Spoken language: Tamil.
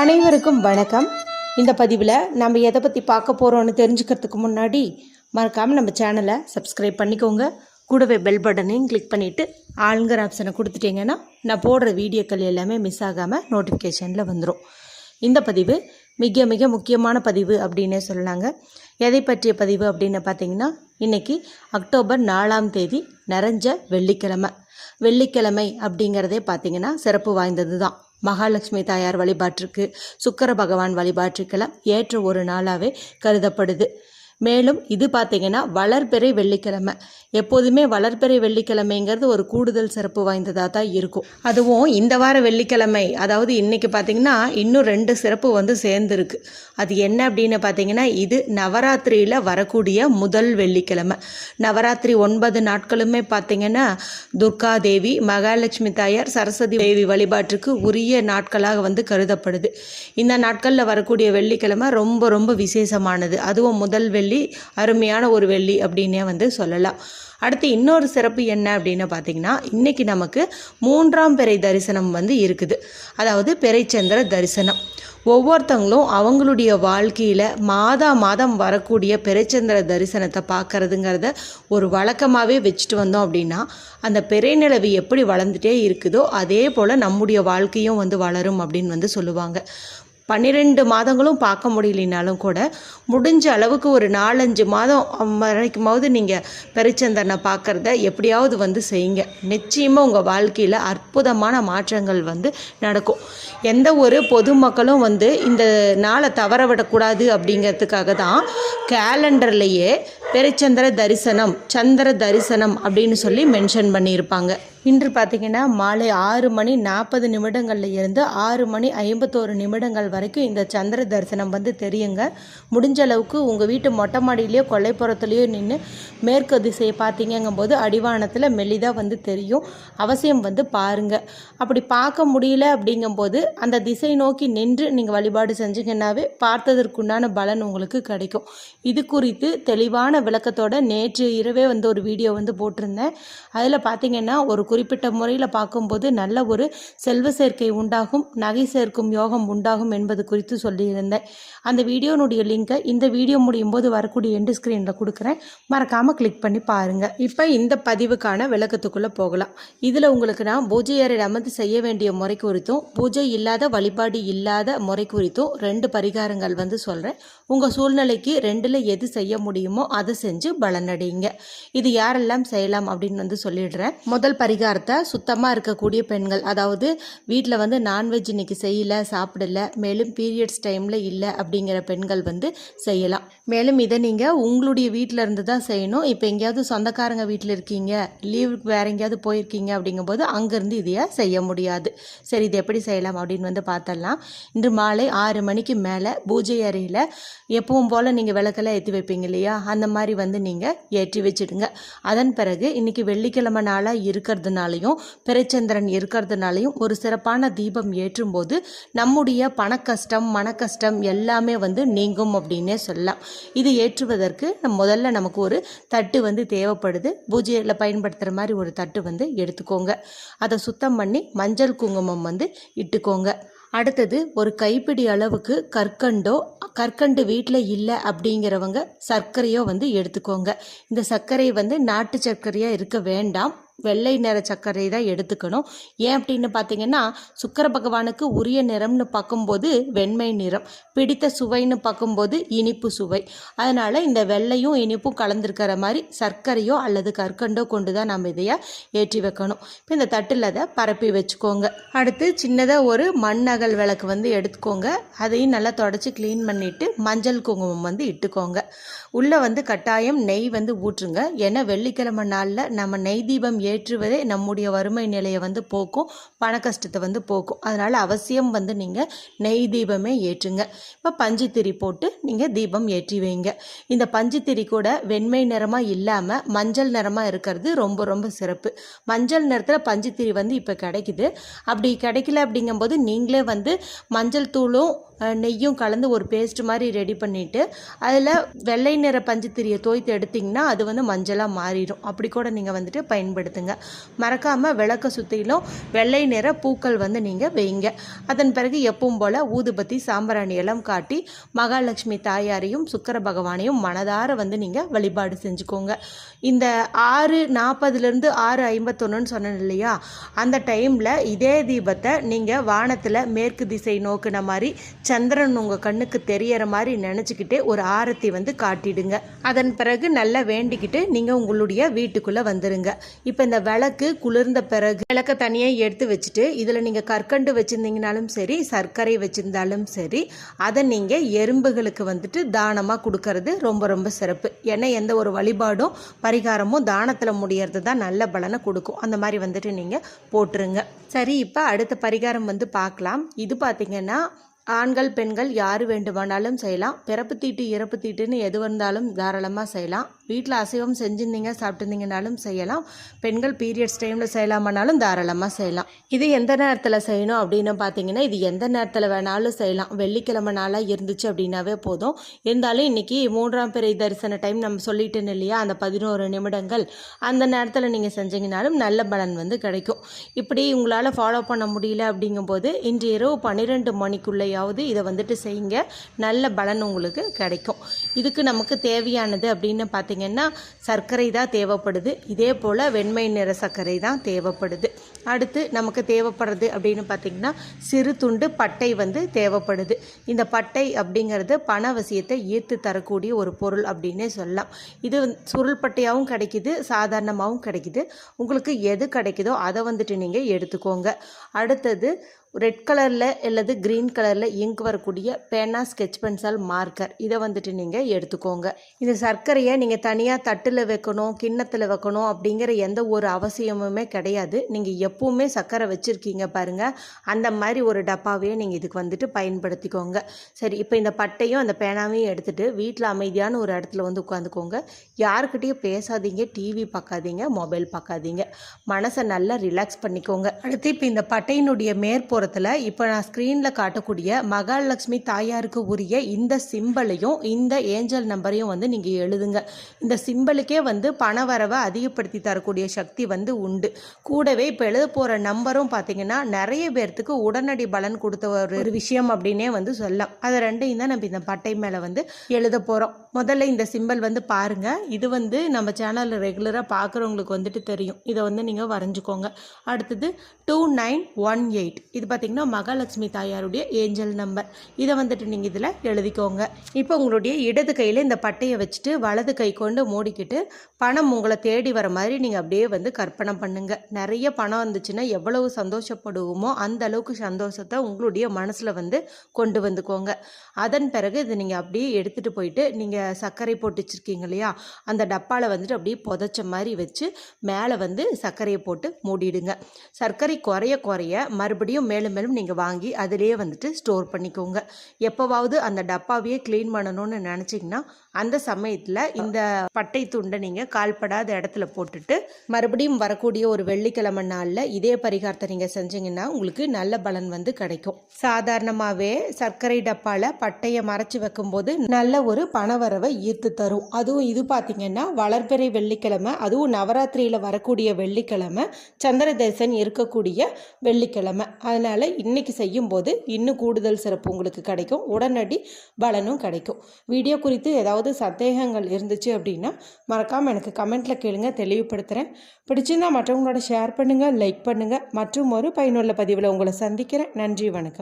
அனைவருக்கும் வணக்கம். இந்த பதிவில் நம்ம எதை பற்றி பார்க்க போகிறோன்னு தெரிஞ்சுக்கிறதுக்கு முன்னாடி மறக்காமல் நம்ம சேனலை சப்ஸ்கிரைப் பண்ணிக்கோங்க. கூடவே பெல் பட்டனையும் கிளிக் பண்ணிவிட்டு ஆளுங்கிற ஆப்ஷனை கொடுத்துட்டிங்கன்னா நான் போடுற வீடியோக்கள் எல்லாமே மிஸ் ஆகாமல் நோட்டிஃபிகேஷனில் வந்துடும் இந்த பதிவு மிக மிக முக்கியமான பதிவு அப்படின்னே சொல்லலாங்க. எதை பற்றிய பதிவு அப்படின்னு பார்த்தீங்கன்னா இன்றைக்கி அக்டோபர் நாலாம் தேதி நிறைஞ்ச வெள்ளிக்கிழமை. வெள்ளிக்கிழமை அப்படிங்கிறதே பார்த்தீங்கன்னா சிறப்பு வாய்ந்தது தான் மகாலட்சுமி தாயார் வழிபாட்டிற்கு சுக்கர பகவான் வழிபாட்டிற்கெல்லாம் ஏற்ற ஒரு நாளாகவே கருதப்படுது. மேலும் இது பார்த்திங்கன்னா வளர்பிறை வெள்ளிக்கிழமை. எப்போதுமே வளர்பிறை வெள்ளிக்கிழமைங்கிறது ஒரு கூடுதல் சிறப்பு வாய்ந்ததாக தான் இருக்கும். அதுவும் இந்த வார வெள்ளிக்கிழமை அதாவது இன்றைக்கி பார்த்தீங்கன்னா இன்னும் ரெண்டு சிறப்பு வந்து சேர்ந்துருக்கு. அது என்ன அப்படின்னு பார்த்தீங்கன்னா இது நவராத்திரியில் வரக்கூடிய முதல் வெள்ளிக்கிழமை. நவராத்திரி ஒன்பது நாட்களுமே பார்த்திங்கன்னா துர்கா தேவி மகாலட்சுமி தாயார் சரஸ்வதி தேவி வழிபாட்டுக்கு உரிய நாட்களாக வந்து கருதப்படுது. இந்த நாட்களில் வரக்கூடிய வெள்ளிக்கிழமை ரொம்ப ரொம்ப விசேஷமானது. அதுவும் முதல் வெள்ளி அருமையான ஒரு வெள்ளி அப்படின்னே வந்து சொல்லலாம். அடுத்து இன்னொரு சிறப்பு என்ன அப்படின்னு பார்த்தீங்கன்னா இன்றைக்கி நமக்கு மூன்றாம் பிறை தரிசனம் வந்து இருக்குது. அதாவது பிறைச்சந்திர தரிசனம். ஒவ்வொருத்தவங்களும் அவங்களுடைய வாழ்க்கையில் மாதா மாதம் வரக்கூடிய பிறைச்சந்திர தரிசனத்தை பார்க்குறதுங்கிறத ஒரு வழக்கமாகவே வச்சுட்டு வந்தோம் அப்படின்னா அந்த பிறை நிலவு எப்படி வளர்ந்துட்டே இருக்குதோ அதே போல் நம்முடைய வாழ்க்கையும் வந்து வளரும் அப்படின்னு வந்து சொல்லுவாங்க. பன்னிரெண்டு மாதங்களும் பார்க்க முடியலனாலும் கூட முடிஞ்ச அளவுக்கு ஒரு நாலஞ்சு மாதம் வரைக்குமாவது நீங்கள் பெருச்சந்தனை பார்க்குறத எப்படியாவது வந்து செய்யுங்க. நிச்சயமாக உங்கள் வாழ்க்கையில் அற்புதமான மாற்றங்கள் வந்து நடக்கும். எந்த ஒரு பொதுமக்களும் வந்து இந்த நாளை தவற விடக்கூடாது அப்படிங்கிறதுக்காக தான் கேலண்டர்லேயே பெருச்சந்திர தரிசனம் சந்திர தரிசனம் அப்படின்னு சொல்லி மென்ஷன் பண்ணியிருப்பாங்க. இன்று பார்த்தீங்கன்னா மாலை ஆறு மணி நாற்பது நிமிடங்கள்ல இருந்து ஆறு மணி ஐம்பத்தோரு நிமிடங்கள் வரைக்கும் இந்த சந்திர தரிசனம் வந்து தெரியுங்க. முடிஞ்ச அளவுக்கு உங்கள் வீட்டு மொட்டை மாடியிலையோ கொல்லைப்புறத்துலையோ நின்று மேற்கு திசையை பார்த்தீங்கங்கும்போது அடிவானத்தில் மெல்லிதாக வந்து தெரியும். அவசியம் வந்து பாருங்கள் அப்படி பார்க்க முடியல அப்படிங்கும்போது அந்த திசை நோக்கி நின்று நீங்கள் வழிபாடு செஞ்சீங்கன்னாவே பார்த்ததற்குண்டான பலன் உங்களுக்கு கிடைக்கும். இது குறித்து தெளிவான விளக்கத்தோட நேற்று இரவே வந்து ஒரு வீடியோ வந்து போட்டிருந்தேன். அதில் பார்த்தீங்கன்னா ஒரு குறிப்பிட்ட முறையில் பார்க்கும்போது நல்ல ஒரு செல்வ சேர்க்கை உண்டாகும் நகை சேர்க்கும் யோகம் உண்டாகும் என்பது குறித்து சொல்லியிருந்தேன். அந்த வீடியோனுடைய லிங்கை இந்த வீடியோ முடியும் போது வரக்கூடிய எண்டு ஸ்க்ரீனில் கொடுக்குறேன். மறக்காமல் கிளிக் பண்ணி பாருங்கள் இப்போ இந்த பதிவுக்கான விளக்கத்துக்குள்ளே போகலாம். இதில் உங்களுக்கு நான் பூஜை அமர்ந்து செய்ய வேண்டிய முறை குறித்தும் பூஜை இல்லாத வழிபாடு இல்லாத முறை குறித்தும் ரெண்டு பரிகாரங்கள் வந்து சொல்கிறேன் உங்கள் சூழ்நிலைக்கு ரெண்டில் எது செய்ய முடியுமோ அதை செஞ்சு பலனடைங்க இது யாரெல்லாம் செய்யலாம் அப்படின்னு வந்து சொல்லிடுறேன். முதல் பரிகாரத்தை சுத்தமாக இருக்கக்கூடிய பெண்கள் அதாவது வீட்டில் வந்து நான்வெஜ் இன்னைக்கு செய்யல சாப்பிடல மேலும் பீரியட்ஸ் டைமில் இல்லை அப்படிங்கிற பெண்கள் வந்து செய்யலாம். மேலும் இதை நீங்கள் உங்களுடைய வீட்டில் இருந்து தான் செய்யணும். இப்போ எங்கேயாவது சொந்தக்காரங்க வீட்டில் இருக்கீங்க லீவுக்கு வேற எங்கேயாவது போயிருக்கீங்க அப்படிங்கும்போது அங்கேருந்து இதைய செய்ய முடியாது. சரி இது எப்படி செய்யலாம் அப்படின்னு வந்து பார்த்தரலாம் இன்று மாலை ஆறு மணிக்கு மேலே பூஜை அறையில் எப்பவும் போல் நீங்கள் விளக்கெல்லாம் ஏற்றி வைப்பீங்க இல்லையா? அந்த மாதிரி வந்து நீங்கள் ஏற்றி வச்சிடுங்க. அதன் பிறகு இன்றைக்கி வெள்ளிக்கிழமை நாளாக இருக்கிறதுனாலையும் பிறைச்சந்திரன் இருக்கிறதுனாலையும் ஒரு சிறப்பான தீபம் ஏற்றும் போது கஷ்டம் மனக்கஷ்டம் எல்லாமே வந்து நீங்கும் அப்படின்னே சொல்லலாம். இது ஏற்றுவதற்கு முதல்ல நமக்கு ஒரு தட்டு வந்து தேவைப்படுது. பூஜையில் பயன்படுத்துகிற மாதிரி ஒரு தட்டு வந்து எடுத்துக்கோங்க. அதை சுத்தம் பண்ணி மஞ்சள் குங்குமம் வந்து இட்டுக்கோங்க. அடுத்தது ஒரு கைப்பிடி அளவுக்கு கற்கண்டோ கற்கண்டு வீட்டில் இல்லை அப்படிங்கிறவங்க சர்க்கரையோ வந்து எடுத்துக்கோங்க. இந்த சர்க்கரை வந்து நாட்டு சர்க்கரையாக இருக்க வேண்டாம். வெள்ளை நிற சர்க்கரை தான் எடுத்துக்கணும். ஏன் அப்படின்னு பார்த்தீங்கன்னா சுக்கர பகவானுக்கு உரிய நிறம்னு பார்க்கும்போது வெண்மை நிறம் பிடித்த சுவைன்னு பார்க்கும்போது இனிப்பு சுவை. அதனால் இந்த வெள்ளையும் இனிப்பும் கலந்துருக்கிற மாதிரி சர்க்கரையோ அல்லது கற்கண்டோ கொண்டு தான் நம்ம இதைய ஏற்றி வைக்கணும். இப்போ இந்த தட்டில் அதை பரப்பி வச்சுக்கோங்க. அடுத்து சின்னதாக ஒரு மண் அகல் விளக்கு வந்து எடுத்துக்கோங்க. அதையும் நல்லா தொடச்சி க்ளீன் பண்ணிவிட்டு மஞ்சள் குங்குமம் வந்து இட்டுக்கோங்க. உள்ளே வந்து கட்டாயம் நெய் வந்து ஊற்றுங்க. ஏன்னா வெள்ளிக்கிழமை நாளில் நம்ம நெய் தீபம் ஏற்றுவதே நம்முடைய வறுமை நிலையை வந்து போக்கும் பண கஷ்டத்தை வந்து போக்கும். அதனால் அவசியம் வந்து நீங்கள் நெய் தீபமே ஏற்றுங்க. இப்போ பஞ்சுத்திரி போட்டு நீங்கள் தீபம் ஏற்றி வைங்க. இந்த பஞ்சுத்திரி கூட வெண்மை நிறமாக இல்லாமல் மஞ்சள் நிறமாக இருக்கிறது ரொம்ப ரொம்ப சிறப்பு. மஞ்சள் நிறத்தில் பஞ்சுத்திரி வந்து இப்போ கிடைக்குது. அப்படி கிடைக்கல அப்படிங்கும்போது நீங்களே வந்து மஞ்சள் தூளும் நெய்யும் கலந்து ஒரு பேஸ்ட் மாதிரி ரெடி பண்ணிவிட்டு அதில் வெள்ளை நிற பஞ்சுத்திரியை தோய்த்து எடுத்திங்கன்னா அது வந்து மஞ்சளாக மாறிடும். அப்படி கூட நீங்கள் வந்துட்டு பயன்படுத்த பயன்படுத்துங்க மறக்காமல் விளக்க சுற்றிலும் வெள்ளை நிற பூக்கள் வந்து நீங்கள் வைங்க. அதன் பிறகு எப்பவும் போல் ஊதுபத்தி சாம்பிராணி எல்லாம் காட்டி மகாலட்சுமி தாயாரையும் சுக்கர பகவானையும் மனதார வந்து நீங்கள் வழிபாடு செஞ்சுக்கோங்க. இந்த ஆறு நாற்பதுலேருந்து ஆறு ஐம்பத்தொன்னுன்னு சொன்னேன் இல்லையா? அந்த டைமில் இதே தீபத்தை நீங்கள் வானத்தில் மேற்கு திசை நோக்கின மாதிரி சந்திரன் உங்கள் கண்ணுக்கு தெரியற மாதிரி நினச்சிக்கிட்டே ஒரு ஆரத்தி வந்து காட்டிடுங்க. அதன் பிறகு நல்லா வேண்டிக்கிட்டு நீங்கள் உங்களுடைய வீட்டுக்குள்ளே வந்துடுங்க இப்போ இந்த விளக்கு குளிர்ந்த பிறகு விளக்க தனியாக எடுத்து வச்சுட்டு இதில் நீங்கள் கற்கண்டு வச்சுருந்தீங்கனாலும் சரி சர்க்கரை வச்சுருந்தாலும் சரி அதை நீங்கள் எறும்புகளுக்கு வந்துட்டு தானமாக கொடுக்கறது ரொம்ப ரொம்ப சிறப்பு. ஏன்னா எந்த ஒரு வழிபாடும் பரிகாரமும் தானத்தில் முடியறது தான் நல்ல பலனை கொடுக்கும். அந்த மாதிரி வந்துட்டு நீங்கள் போட்டுருங்க. சரி இப்போ அடுத்த பரிகாரம் வந்து பார்க்கலாம் இது பார்த்திங்கன்னா ஆண்கள் பெண்கள் யார் வேண்டுமானாலும் செய்யலாம். பிறப்பு தீட்டு இறப்பு தீட்டுன்னு எது வந்தாலும் தாராளமாக செய்யலாம். வீட்டில் அசைவம் செஞ்சுருந்தீங்க சாப்பிட்டுருந்தீங்கனாலும் செய்யலாம். பெண்கள் பீரியட்ஸ் டைமில் செய்யலாமானாலும் தாராளமாக செய்யலாம். இது எந்த நேரத்தில் செய்யணும் அப்படின்னு பார்த்தீங்கன்னா இது எந்த நேரத்தில் வேணாலும் செய்யலாம். வெள்ளிக்கிழமை நாளாக இருந்துச்சு அப்படின்னாவே போதும். இருந்தாலும் இன்றைக்கி மூன்றாம் பிறை தரிசன டைம் நம்ம சொல்லிட்டேன்னு இல்லையா அந்த பதினோரு நிமிடங்கள். அந்த நேரத்தில் நீங்கள் செஞ்சீங்கனாலும் நல்ல பலன் வந்து கிடைக்கும். இப்படி உங்களால் ஃபாலோ பண்ண முடியல அப்படிங்கும்போது இன்று இரவு பன்னிரெண்டு மணிக்குள்ளேயாவது இதை வந்துட்டு செய்யுங்க. நல்ல பலன் உங்களுக்கு கிடைக்கும். இதுக்கு நமக்கு தேவையானது அப்படின்னு பார்த்தீங்கன்னா சர்க்கரை தான் தேவைப்படுது. இதே போல் வெண்மை நிற சர்க்கரை தான் தேவைப்படுது. அடுத்து நமக்கு தேவைப்படுறது அப்படின்னு பார்த்திங்கன்னா சிறு துண்டு பட்டை வந்து தேவைப்படுது. இந்த பட்டை அப்படிங்கிறது பணவசியத்தை ஈர்த்து தரக்கூடிய ஒரு பொருள் அப்படின்னே சொல்லலாம். இது வந்து சுருள் பட்டையாகவும் கிடைக்குது சாதாரணமாகவும் கிடைக்குது. உங்களுக்கு எது கிடைக்குதோ அதை வந்துட்டு நீங்கள் எடுத்துக்கோங்க. அடுத்தது ரெட் கலரில் அல்லது க்ரீன் கலரில் இங்க் வரக்கூடிய பேனா ஸ்கெச் பென்சில் மார்க்கர். இதை வந்துட்டு நீங்கள் எடுத்துக்கோங்க. இந்த சர்க்கரையை நீங்கள் தனியாக தட்டில் வைக்கணும் கிண்ணத்தில் வைக்கணும் அப்படிங்கிற எந்த ஒரு அவசியமுமே கிடையாது. நீங்கள் எப்பவுமே சர்க்கரை வச்சுருக்கீங்க பாருங்கள் அந்த மாதிரி ஒரு டப்பாவையே நீங்கள் இதுக்கு வந்துட்டு பயன்படுத்திக்கோங்க. சரி இப்போ இந்த பட்டையும் அந்த பேனாவையும் எடுத்துகிட்டு வீட்டில் அமைதியான ஒரு இடத்துல வந்து உட்காந்துக்கோங்க. யாருக்கிட்டேயும் பேசாதீங்க டிவி பார்க்காதீங்க மொபைல் பார்க்காதீங்க மனசை நல்லா ரிலாக்ஸ் பண்ணிக்கோங்க. அடுத்து இப்போ இந்த பட்டையினுடைய மேற்பொருள் ஓரத்தில் இப்போ நான் ஸ்க்ரீனில் காட்டக்கூடிய மகாலட்சுமி தாயாருக்கு உரிய இந்த சிம்பிளையும் இந்த ஏஞ்சல் நம்பரையும் வந்து நீங்கள் எழுதுங்க. இந்த சிம்பிளுக்கே வந்து பண வரவை அதிகப்படுத்தி தரக்கூடிய சக்தி வந்து உண்டு. கூடவே இப்போ எழுத போகிற நம்பரும் பார்த்தீங்கன்னா நிறைய பேர்த்துக்கு உடனடி பலன் கொடுத்த ஒரு ஒரு விஷயம் அப்படின்னே வந்து சொல்லலாம். அதை ரெண்டையும் தான் நம்ம இந்த பட்டை மேலே வந்து எழுத போகிறோம் முதல்ல இந்த சிம்பிள் வந்து பாருங்கள் இது வந்து நம்ம சேனலில் ரெகுலராக பார்க்குறவங்களுக்கு வந்துட்டு தெரியும். இதை வந்து நீங்கள் வரைஞ்சிக்கோங்க. அடுத்தது டூ நைன் ஒன் எயிட் இது பார்த்திங்கன்னா மகாலட்சுமி தாயாருடைய ஏஞ்சல் நம்பர். இதை வந்துட்டு நீங்கள் இதில் எழுதிக்கோங்க. இப்போ உங்களுடைய இடது கையில் இந்த பட்டையை வச்சுட்டு வலது கை கொண்டு மூடிக்கிட்டு பணம் உங்களை தேடி வர மாதிரி நீங்கள் அப்படியே வந்து கற்பனை பண்ணுங்கள் நிறைய பணம் வந்துச்சுன்னா எவ்வளவு சந்தோஷப்படுவோமோ அந்த அளவுக்கு சந்தோஷத்தை உங்களுடைய மனசில் வந்து கொண்டு வந்துக்கோங்க. அதன் பிறகு இதை நீங்கள் அப்படியே எடுத்துகிட்டு போயிட்டு நீங்கள் சர்க்கரை போட்டு வச்சுருக்கீங்க இல்லையா? அந்த டப்பாவில் வந்துட்டு அப்படியே புதைச்ச மாதிரி வச்சு மேலே வந்து சர்க்கரையை போட்டு மூடிடுங்க. சர்க்கரை குறைய குறைய மறுபடியும் மேலும் மேலும் நீங்கள் வாங்கி அதிலேயே வந்துட்டு ஸ்டோர் பண்ணிக்கோங்க. எப்போவாவது அந்த டப்பாவையே க்ளீன் பண்ணணும்னு நினச்சிங்கன்னா அந்த சமயத்தில் இந்த பட்டை துண்டை நீங்கள் கால்படாத இடத்துல போட்டுட்டு மறுபடியும் வரக்கூடிய ஒரு வெள்ளிக்கிழமை நாளில் இதே பரிகாரத்தை நீங்கள் செஞ்சீங்கன்னா உங்களுக்கு நல்ல பலன் வந்து கிடைக்கும். சாதாரணமாகவே சர்க்கரை டப்பாவில் பட்டையை மறைச்சி வைக்கும்போது நல்ல ஒரு பணவரவை ஈர்த்து தரும். அதுவும் இது பார்த்திங்கன்னா வளர்பிறை வெள்ளிக்கிழமை அதுவும் நவராத்திரியில் வரக்கூடிய வெள்ளிக்கிழமை சந்திரதேசன் இருக்கக்கூடிய வெள்ளிக்கிழமை. அதனால் இன்னைக்கு செய்யும்போது இன்னும் கூடுதல் சிறப்பு உங்களுக்கு கிடைக்கும். உடனடி பலனும் கிடைக்கும். வீடியோ குறித்து ஏதாவது சந்தேகங்கள் இருந்துச்சு அப்படின்னா மறக்காமல் எனக்கு கமெண்ட்டில் கேளுங்க தெளிவுபடுத்துகிறேன் பிடிச்சிருந்தால் மற்றவங்களோட ஷேர் பண்ணுங்கள் லைக் பண்ணுங்கள் மற்றும் ஒரு பயனுள்ள பதிவில் உங்களை சந்திக்கிறேன். நன்றி வணக்கம்.